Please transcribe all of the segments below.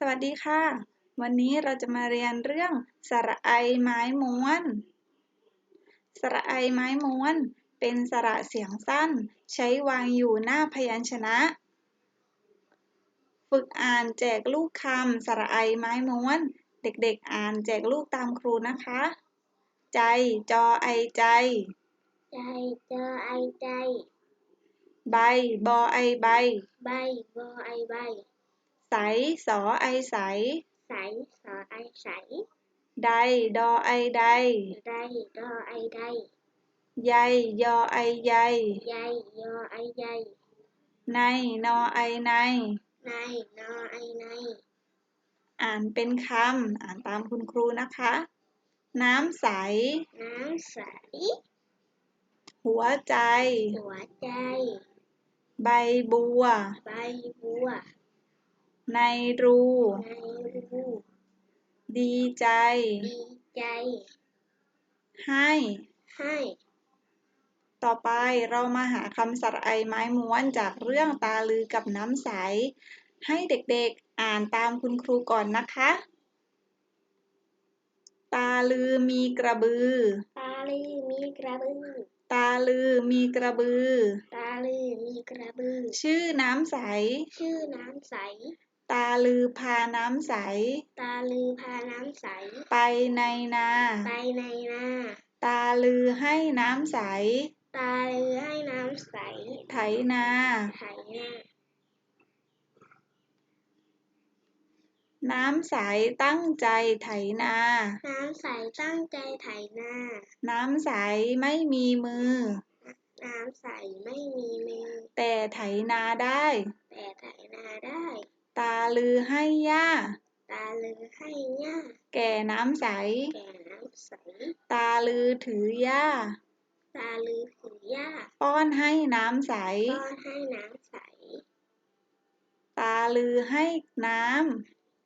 สวัสดีค่ะ วันนี้เราจะมาเรียนเรื่องสระไอไม้ม้วน สระไอไม้ม้วน เป็นสระเสียงสั้น ใช้วางอยู่หน้าพยัญชนะ ฝึกอ่านแจกลูกคำสระไอไม้ม้วน เด็กๆอ่านแจกลูกตามครูนะคะ ใจจอไอใจ ใจเจอไอใจ ใบบอไอใบ ใบบัวไอใบ ใสสอไอใส ใสสอไอใส ใดดอไอใด ใดดอไอใด ใยยอไอใย ใยยอไอใย ในนอไอใน ในนอไอใน อ่านเป็นคำ อ่านตามคุณครูนะคะ น้ำใส น้ำใส หัวใจ หัวใจ ใบบัว ใบบัว ในรู ในรูดีใจ ดีใจ ให้ ให้ ต่อไปเรามาหาคำสระไอไม้ม้วนจากเรื่องตาลือกับน้ำใส ให้เด็กๆอ่านตามคุณครูก่อนนะคะ ตาลือมีกระบือ ตาลือมีกระบือ ตาลือมีกระบือ ตาลือมีกระบือ ชื่อน้ำใส ชื่อน้ำใส ตาลือพาน้ำใส ตาลือพาน้ำใส ไปในนา ไปในนา ตาลือให้น้ำใส ตาลือให้น้ำใส ไถนา ไถนา น้ำใสตั้งใจไถนา น้ำใสตั้งใจไถนา น้ำใสไม่มีมือ น้ำใสไม่มีมือ แต่ไถนาได้ แต่ไถนาได้ ตาลือให้ย่า ตาลือให้หญ้าแก่น้ำใส แก่น้ำใส ตาลือถือย่า ตาลือถือหญ้าป้อนให้น้ำใส ป้อนให้น้ำใส ตาลือให้น้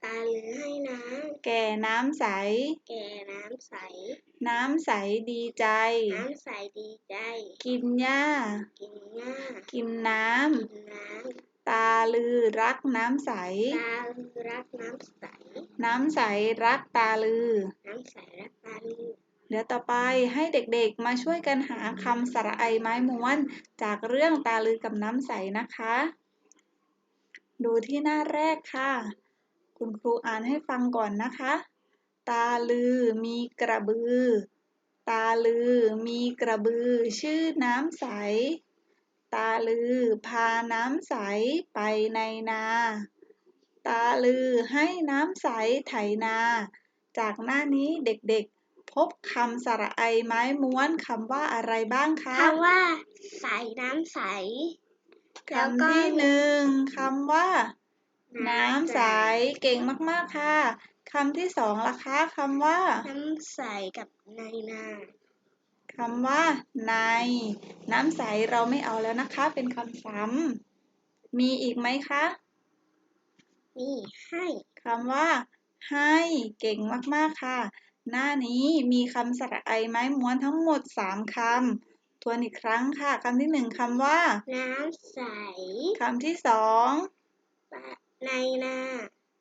ตาลือให้น้ำ แก่น้ำใสำแก่น้ำใส น้ำใสดีใจ น้ำใสดีใจ กินหญ้า กินหญ้า กินน้กินน้ำตาลือรักน้ำใสำตาลือรักน้ำใส น้ำใสรักตาลือ น้ำใสรักตาลือ เดี๋ยวต่อไปให้เด็กๆมาช่วยกันหาคำสระไอไม้ม้วน จากเรื่องตาลือกับน้ำใสนะคะ ดูที่หน้าแรกค่ะ คุณครูอ่านให้ฟังก่อนนะคะ ตาลือมีกระบือ ตาลือมีกระบือ ชื่อน้ำใส ตาลือ พาน้ำใสไปในนา ตาลือให้น้ำใสไถนา จากหน้านี้เด็กๆ พบคำสระไอไม้ม้วนคำว่าอะไรบ้างคะคำว่า ใสน้ำใส แล้วคำก็ที่หนึ่งคำว่าน้น้ำใสเก่งมากๆค่ะคำที่สองล่ะคะคำว่า น้ำใสกับในนา คำว่าใน น้ำใสเราไม่เอาแล้วนะคะ เป็นคำซ้ำมีอีกไหมคะนี่ให้คำว่า ให้เก่งมากๆค่ะ หน้านี้มีคำสระไอไม้ม้วนทั้งหมดสามคำทวนอีกครั้งค่ะคำที่หนึ่งคำว่า น้ำใสคำที่สองในนา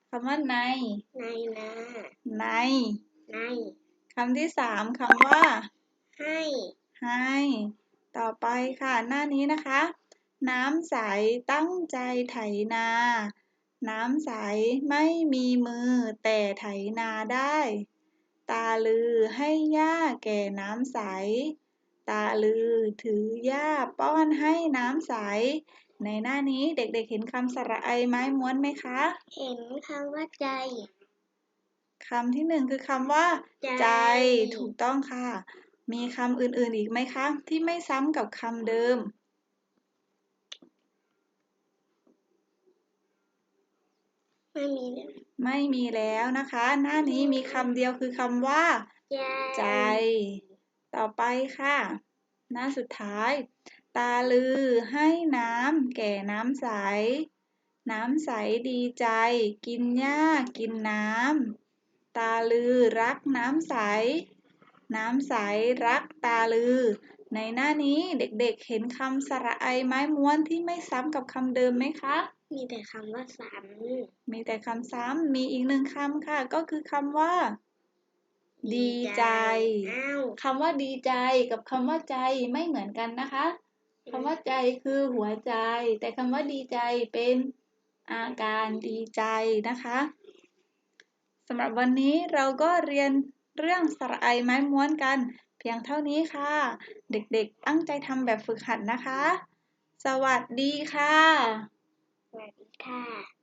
คำว่าใน ในนาในในคำที่สามคำว่า ให้ ให้ ต่อไปค่ะ หน้านี้นะคะ น้ำใสตั้งใจไถนา น้ำใสไม่มีมือแต่ไถนาได้ ตาลือให้ย่าแก่น้ำใส ตาลือถือย่าป้อนให้น้ำใส ในหน้านี้เด็กๆเห็นคำสระไอไม้ม้วนไหมคะ เห็นคำว่าใจคำที่หนึ่งคือคำว่า ใจใจถูกต้องค่ะ มีคำอื่นๆอีกไหมคะ ที่ไม่ซ้ำกับคำเดิม ไม่มีเลยไม่มีแล้วนะคะ หน้านี้มีคำเดียวคือคำว่าใจใจ ต่อไปค่ะ หน้าสุดท้าย ตาลือให้น้ำแก่น้ำใส น้ำใสดีใจ กินหญ้ากินน้ำตาลือรักน้ำใส น้ำใสรักตาลือ ในหน้านี้เด็กๆเห็นคำสระไอไม้ม้วนที่ไม่ซ้ำกับคำเดิมไหมคะเมีแต่คำว่าซ้มีแต่คำซ้ำมีอีกหนึ่งคำค่ะ ก็คือคำว่าำดีใจอ้าวคำว่าดีใจกับคำว่าใจไม่เหมือนกันนะคะคำว่าใจคือหัวใจ แต่คำว่าดีใจเป็นอาการดีใจนะคะสำหรับวันนี้เราก็เรียน เรื่องสระไอไม้ม้วนกัน เพียงเท่านี้ค่ะ เด็กๆ ตั้งใจทำแบบฝึกหัดนะคะ สวัสดีค่ะ สวัสดีค่ะ